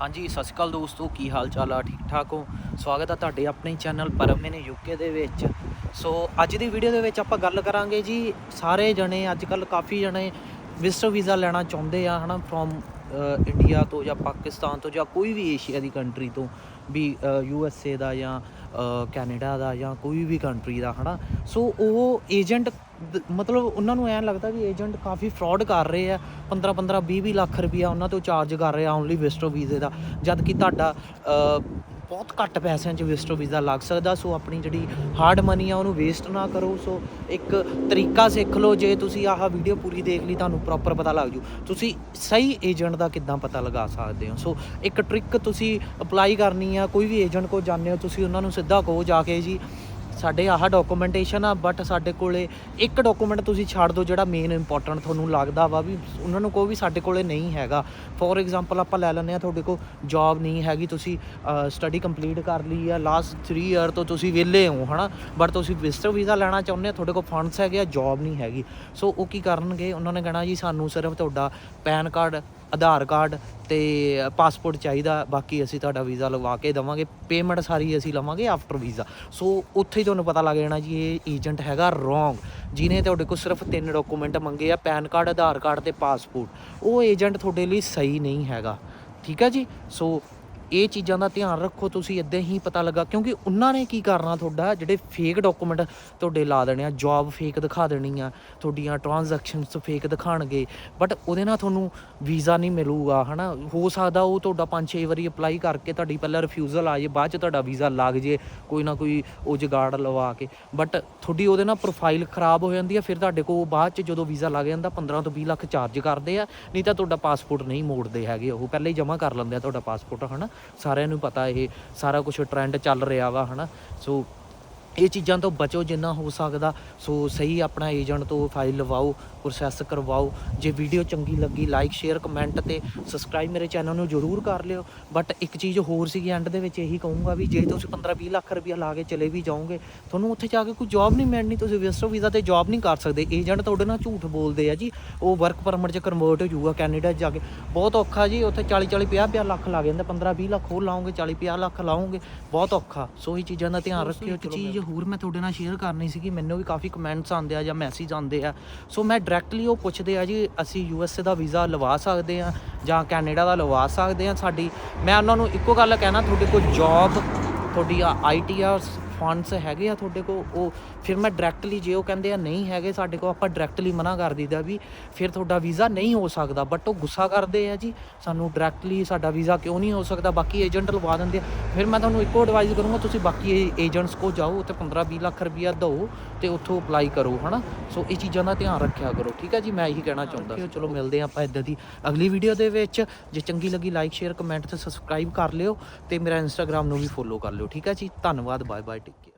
ਹਾਂਜੀ, ਸਤਿ ਸ਼੍ਰੀ ਅਕਾਲ ਦੋਸਤੋ, ਕੀ ਹਾਲ ਚਾਲ ਆ? ਠੀਕ ਠਾਕ ਹੋ? ਸਵਾਗਤ ਆ ਤੁਹਾਡੇ ਆਪਣੇ ਚੈਨਲ ਪਰਮੇ ਨੇ ਯੂਕੇ ਦੇ ਵਿੱਚ। ਸੋ, ਅੱਜ ਦੀ ਵੀਡੀਓ ਦੇ ਵਿੱਚ ਆਪਾਂ ਗੱਲ ਕਰਾਂਗੇ ਜੀ, ਸਾਰੇ ਜਣੇ ਅੱਜ ਕੱਲ ਕਾਫੀ ਜਣੇ ਵਿਜ਼ਟਰ ਵੀਜ਼ਾ ਲੈਣਾ ਚਾਹੁੰਦੇ ਆ, ਹਨਾ ਫਰੋਮ ਇੰਡੀਆ ਤੋਂ ਜਾਂ ਪਾਕਿਸਤਾਨ ਤੋਂ ਜਾਂ ਕੋਈ ਵੀ ਏਸ਼ੀਆ ਦੀ ਕੰਟਰੀ ਤੋਂ, ਵੀ ਯੂ ਐਸ ਏ ਦਾ ਜਾਂ ਕੈਨੇਡਾ ਦਾ ਜਾਂ ਕੋਈ ਵੀ ਕੰਟਰੀ ਦਾ, ਹਨਾ। ਸੋ, ਉਹ ਏਜੰਟ ਮਤਲਬ ਉਹਨਾਂ ਨੂੰ ਐਂ ਲੱਗਦਾ ਵੀ ਏਜੰਟ ਕਾਫੀ ਫਰਾਡ ਕਰ ਰਹੇ ਆ 15 15 20 20 ਲੱਖ ਰੁਪਇਆ ਉਹਨਾਂ ਤੋਂ ਚਾਰਜ ਕਰ ਰਹੇ ਆ ਓਨਲੀ ਵਿਸਟੋ ਵੀਜ਼ੇ ਦਾ। ਜਦ ਕਿ ਤੁਹਾਡਾ ਬਹੁਤ ਘੱਟ ਪੈਸਿਆਂ 'ਚ ਵਿਸਟੋ ਵੀਜ਼ਾ ਲੱਗ ਸਕਦਾ, ਸੋ ਆਪਣੀ ਜਿਹੜੀ ਹਾਰਡ ਮਨੀ ਆ ਉਹਨੂੰ ਵੇਸਟ ਨਾ ਕਰੋ। ਸੋ ਇੱਕ ਤਰੀਕਾ ਸਿੱਖ ਲਓ, ਜੇ ਤੁਸੀਂ ਆਹ ਵੀਡੀਓ ਪੂਰੀ ਦੇਖ ਲਈ, ਤੁਹਾਨੂੰ ਪ੍ਰੋਪਰ ਪਤਾ ਲੱਗ ਜੂ। ਤੁਸੀਂ ਸਹੀ ਏਜੰਟ ਦਾ ਕਿੱਦਾਂ ਪਤਾ ਲਗਾ ਸਕਦੇ ਹੋ? ਸੋ ਇੱਕ ਟ੍ਰਿਕ ਤੁਸੀਂ ਅਪਲਾਈ ਕਰਨੀ ਆ, ਕੋਈ ਵੀ ਏਜੰਟ ਕੋਲ ਜਾਂਦੇ ਹੋ, ਤੁਸੀਂ ਉਹਨਾਂ ਨੂੰ ਸਿੱਧਾ ਕਹੋ ਜਾ ਕੇ ਜੀ ਸਾਡੇ ਆਹ ਡਾਕੂਮੈਂਟੇਸ਼ਨ ਆ ਬਟ ਸਾਡੇ ਕੋਲੇ ਇੱਕ ਡਾਕੂਮੈਂਟ ਤੁਸੀਂ ਛੱਡ ਦਿਓ ਜਿਹੜਾ ਮੇਨ ਇੰਪੋਰਟੈਂਟ ਤੁਹਾਨੂੰ ਲੱਗਦਾ ਵਾ ਵੀ ਉਹਨਾਂ ਨੂੰ ਕੋਈ ਵੀ ਸਾਡੇ ਕੋਲੇ ਨਹੀਂ ਹੈਗਾ। ਫੋਰ ਐਗਜ਼ਾਮਪਲ ਆਪਾਂ ਲੈ ਲੈਂਦੇ ਆ ਤੁਹਾਡੇ ਕੋਲ ਜੌਬ ਨਹੀਂ ਹੈਗੀ, ਤੁਸੀਂ ਸਟੱਡੀ ਕੰਪਲੀਟ ਕਰ ਲਈ ਆ ਲਾਸਟ 3 ਇਅਰ ਤੋਂ ਤੁਸੀਂ ਵਿਹਲੇ ਹੋ, ਹਨਾ? ਬਟ ਤੁਸੀਂ ਵਿਜ਼ਟਰ ਵੀਜ਼ਾ ਲੈਣਾ ਚਾਹੁੰਦੇ ਆ ਤੁਹਾਡੇ ਕੋਲ ਫੰਡਸ ਹੈਗੇ ਆ ਜੌਬ ਨਹੀਂ ਹੈਗੀ। ਸੋ ਉਹ ਕੀ ਕਰਨਗੇ? ਉਹਨਾਂ ਨੇ ਕਹਿਣਾ ਜੀ, ਸਾਨੂੰ ਸਿਰਫ ਤੁਹਾਡਾ ਪੈਨ ਕਾਰਡ ਆਧਾਰ ਕਾਰਡ ਤੇ ਪਾਸਪੋਰਟ ਚਾਹੀਦਾ, ਬਾਕੀ ਅਸੀਂ ਤੁਹਾਡਾ ਵੀਜ਼ਾ ਲਵਾ ਕੇ ਦੇਵਾਂਗੇ। ਪੇਮੈਂਟ ਸਾਰੀ ਅਸੀਂ ਲਵਾਂਗੇ ਆਫਟਰ ਵੀਜ਼ਾ ਸੋ ਉੱਥੇ ਤੁਹਾਨੂੰ ਪਤਾ ਲੱਗ ਜਾਣਾ ਜੀ, ਇਹ ਏਜੰਟ ਹੈਗਾ ਰੋਂਗ ਜਿਹਨੇ ਤੁਹਾਡੇ ਕੋਲ ਸਿਰਫ ਤਿੰਨ ਡਾਕੂਮੈਂਟ ਮੰਗੇ ਆ, ਪੈਨ ਕਾਰਡ, ਆਧਾਰ ਕਾਰਡ ਤੇ ਪਾਸਪੋਰਟ ਉਹ ਏਜੰਟ ਤੁਹਾਡੇ ਲਈ ਸਹੀ ਨਹੀਂ ਹੈਗਾ। ਠੀਕ ਹੈ ਜੀ? ਸੋ ਇਹ ਚੀਜ਼ਾਂ ਦਾ ਧਿਆਨ ਰੱਖੋ, ਤੁਸੀਂ ਇਦਾਂ ਹੀ ਪਤਾ ਲੱਗਾ। ਕਿਉਂਕਿ ਉਹਨਾਂ ਨੇ ਕੀ ਕਰਨਾ ਤੁਹਾਡਾ? ਜਿਹੜੇ ਫੇਕ ਡਾਕੂਮੈਂਟ ਤੁਹਾਡੇ ਲਾ ਦੇਣੇ ਆ ਜੌਬ ਫੇਕ ਦਿਖਾ ਦੇਣੀ ਆ, ਤੁਹਾਡੀਆਂ ਟ੍ਰਾਂਜੈਕਸ਼ਨਸ ਫੇਕ ਦਿਖਾਣਗੇ। ਬਟ ਉਹਦੇ ਨਾਲ ਤੁਹਾਨੂੰ ਵੀਜ਼ਾ ਨਹੀਂ ਮਿਲੂਗਾ, ਹਨਾ? ਹੋ ਸਕਦਾ ਉਹ ਤੁਹਾਡਾ 5-6 ਵਾਰੀ ਅਪਲਾਈ ਕਰਕੇ ਤੁਹਾਡੀ ਪਹਿਲਾਂ ਰਿਫਿਊਜ਼ਲ ਆ ਜੇ ਬਾਅਦ ਚ ਤੁਹਾਡਾ ਵੀਜ਼ਾ ਲੱਗ ਜੇ ਕੋਈ ਨਾ ਕੋਈ ਉਹ ਜਗਾੜ ਲਵਾ ਕੇ। ਬਟ ਤੁਹਾਡੀ ਉਹਦੇ ਨਾਲ ਪ੍ਰੋਫਾਈਲ ਖਰਾਬ ਹੋ ਜਾਂਦੀ ਆ, ਫਿਰ ਤੁਹਾਡੇ ਕੋਲ ਬਾਅਦ ਚ ਜਦੋਂ ਵੀਜ਼ਾ ਲੱਗ ਜਾਂਦਾ 15 ਤੋਂ 20 ਲੱਖ ਚਾਰਜ ਕਰਦੇ ਆ, ਨਹੀਂ ਤਾਂ ਤੁਹਾਡਾ ਪਾਸਪੋਰਟ ਨਹੀਂ ਮੋੜਦੇ ਹੈਗੇ, ਉਹ ਪਹਿਲਾਂ ਹੀ ਜਮ੍ਹਾਂ ਕਰ ਲੈਂਦੇ ਆ ਤੁਹਾਡਾ ਪਾਸਪੋਰਟ ਹਨਾ? ਸਾਰਿਆਂ ਨੂੰ ਪਤਾ ਇਹ ਸਾਰਾ ਕੁਝ ਟ੍ਰੈਂਡ ਚੱਲ ਰਿਹਾ ਵਾ ਹਨਾ? ਸੋ ਇਹ ਚੀਜ਼ਾਂ ਤੋਂ ਬਚੋ ਜਿੰਨਾ ਹੋ ਸਕਦਾ ਸੋ ਸਹੀ ਆਪਣਾ ਏਜੰਟ ਤੋਂ ਫਾਈਲ ਲਵਾਓ ਪ੍ਰੋਸੈਸ ਕਰਵਾਓ। ਜੇ ਵੀਡੀਓ ਚੰਗੀ ਲੱਗੀ ਲਾਈਕ ਸ਼ੇਅਰ ਕਮੈਂਟ ਤੇ ਸਬਸਕ੍ਰਾਈਬ ਮੇਰੇ ਚੈਨਲ ਨੂੰ ਜਰੂਰ ਕਰ ਲਿਓ। ਬਟ ਇੱਕ ਚੀਜ਼ ਹੋਰ ਸੀਗੀ ਐਂਡ ਦੇ ਵਿੱਚ ਇਹੀ ਕਹੂੰਗਾ ਵੀ ਜੇ ਤੁਸੀਂ 15-20 ਲੱਖ ਰੁਪਇਆ ਲਾ ਕੇ ਚਲੇ ਵੀ ਜਾਓਗੇ ਤੁਹਾਨੂੰ ਉੱਥੇ ਜਾ ਕੇ ਕੋਈ ਜੌਬ ਨਹੀਂ ਮਿਲਣੀ ਤੁਸੀਂ ਵਿਜ਼ਟਰ ਵੀਜ਼ਾ ਤੇ ਜੌਬ ਨਹੀਂ ਕਰ ਸਕਦੇ। ਏਜੰਟ ਤੁਹਾਡੇ ਨਾਲ ਝੂਠ ਬੋਲਦੇ ਆ ਜੀ। ਉਹ ਵਰਕ ਪਰਮਿਟ 'ਚ ਕਨਵਰਟ ਹੋ ਜਾਊਗਾ ਕੈਨੇਡਾ ਜਾ ਕੇ। ਬਹੁਤ ਔਖਾ ਜੀ ਉੱਥੇ 40-40 50-50 ਲੱਖ ਲੱਗ ਜਾਂਦਾ। 15-20 ਲੱਖ ਹੋਰ ਲਾਓਗੇ 40-50 ਲੱਖ ਲਾਓਗੇ। ਬਹੁਤ ਔਖਾ। ਸੋ ਇਹ ਚੀਜ਼ਾਂ ਦਾ ਧਿਆਨ ਰੱਖਿਓ ਇੱਕ ਚੀਜ਼ ਹੋਰ ਮੈਂ ਤੁਹਾਡੇ ਨਾਲ ਸ਼ੇਅਰ ਕਰਨੀ ਸੀਗੀ ਮੈਨੂੰ ਵੀ ਕਾਫੀ ਕਮੈਂਟਸ ਆਉਂਦੇ ਆ ਜਾਂ ਮੈਸੇਜ ਆਉਂਦੇ ਆ। ਸੋ ਮੈਂ ਡਾਇਰੈਕਟਲੀ ਉਹ ਪੁੱਛਦੇ ਆ ਜੀ, ਅਸੀਂ ਯੂ ਐਸ ਏ ਦਾ ਵੀਜ਼ਾ ਲਵਾ ਸਕਦੇ ਆ ਜਾਂ ਕੈਨੇਡਾ ਦਾ ਲਵਾ ਸਕਦੇ ਆ ਸਾਡੀ? ਮੈਂ ਉਹਨਾਂ ਨੂੰ ਇੱਕੋ ਗੱਲ ਕਹਿਣਾ, ਤੁਹਾਡੇ ਕੋਲ ਜੌਬ ਤੁਹਾਡੀ ਆਈਟੀਆਰ ਫੰਡਸ ਹੈਗੇ ਆ ਤੁਹਾਡੇ ਕੋਲ, ਉਹ ਫਿਰ ਮੈਂ ਡਾਇਰੈਕਟਲੀ ਜੇ ਉਹ ਕਹਿੰਦੇ ਆ ਨਹੀਂ ਹੈਗੇ ਸਾਡੇ ਕੋਲ, ਆਪਾਂ ਡਾਇਰੈਕਟਲੀ ਮਨਾ ਕਰ ਦਈਦਾ ਵੀ ਫਿਰ ਤੁਹਾਡਾ ਵੀਜ਼ਾ ਨਹੀਂ ਹੋ ਸਕਦਾ ਬਟ ਉਹ ਗੁੱਸਾ ਕਰਦੇ ਆ ਜੀ, ਸਾਨੂੰ ਡਾਇਰੈਕਟਲੀ ਸਾਡਾ ਵੀਜ਼ਾ ਕਿਉਂ ਨਹੀਂ ਹੋ ਸਕਦਾ, ਬਾਕੀ ਏਜੰਟ ਲਵਾ ਦਿੰਦੇ ਆ। ਫਿਰ ਮੈਂ ਤੁਹਾਨੂੰ ਇੱਕੋ ਐਡਵਾਈਸ ਕਰੂੰਗਾ, ਤੁਸੀਂ ਬਾਕੀ ਏਜੰਟਸ ਕੋ ਜਾਓ, ਉੱਥੇ 15 20 ਲੱਖ ਰੁਪਈਆ ਦਿਓ ਤੇ ਉੱਥੋਂ ਅਪਲਾਈ ਕਰੋ, ਹਨਾ? ਸੋ ਇਹ ਚੀਜ਼ਾਂ ਦਾ ਧਿਆਨ ਰੱਖਿਆ ਕਰੋ, ਠੀਕ ਹੈ ਜੀ? ਮੈਂ ਇਹੀ ਕਹਿਣਾ ਚਾਹੁੰਦਾ ਸੀ। ਚਲੋ, ਮਿਲਦੇ ਆ ਆਪਾਂ ਇਦਾਂ ਦੀ ਅਗਲੀ ਵੀਡੀਓ ਦੇ ਵਿੱਚ। ਜੇ ਚੰਗੀ ਲੱਗੀ ਲਾਈਕ ਸ਼ੇਅਰ ਕਮੈਂਟ ਤੇ ਸਬਸਕ੍ਰਾਈਬ ਕਰ ਲਿਓ ਤੇ ਮੇਰਾ ਇੰਸਟਾਗ੍ਰam ਨੂੰ ਵੀ ਫੋਲੋ ਕਰ ਲਿਓ, ਠੀਕ ਹੈ ਜੀ? ਧੰਨਵਾਦ ਬਾਏ ਬਾਏ ਟੇਕ ਕੇਅਰ